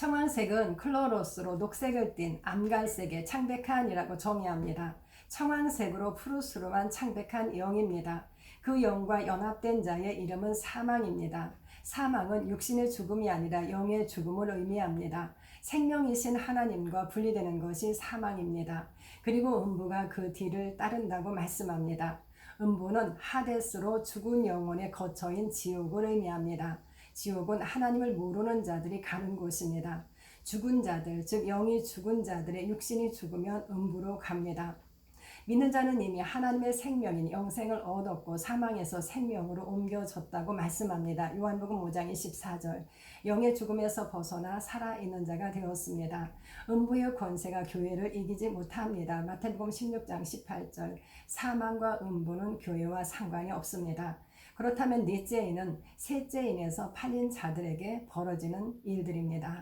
청황색은 클로로스로 녹색을 띤 암갈색의 창백한이라고 정의합니다. 청황색으로 푸르스름한 창백한 영입니다. 그 영과 연합된 자의 이름은 사망입니다. 사망은 육신의 죽음이 아니라 영의 죽음을 의미합니다. 생명이신 하나님과 분리되는 것이 사망입니다. 그리고 음부가 그 뒤를 따른다고 말씀합니다. 음부는 하데스로 죽은 영혼의 거처인 지옥을 의미합니다. 지옥은 하나님을 모르는 자들이 가는 곳입니다. 죽은 자들, 즉 영이 죽은 자들의 육신이 죽으면 음부로 갑니다. 믿는 자는 이미 하나님의 생명인 영생을 얻었고 사망에서 생명으로 옮겨졌다고 말씀합니다. 요한복음 5장 24절. 영의 죽음에서 벗어나 살아있는 자가 되었습니다. 음부의 권세가 교회를 이기지 못합니다. 마태복음 16장 18절. 사망과 음부는 교회와 상관이 없습니다. 그렇다면 넷째인은 셋째인에서 팔린 자들에게 벌어지는 일들입니다.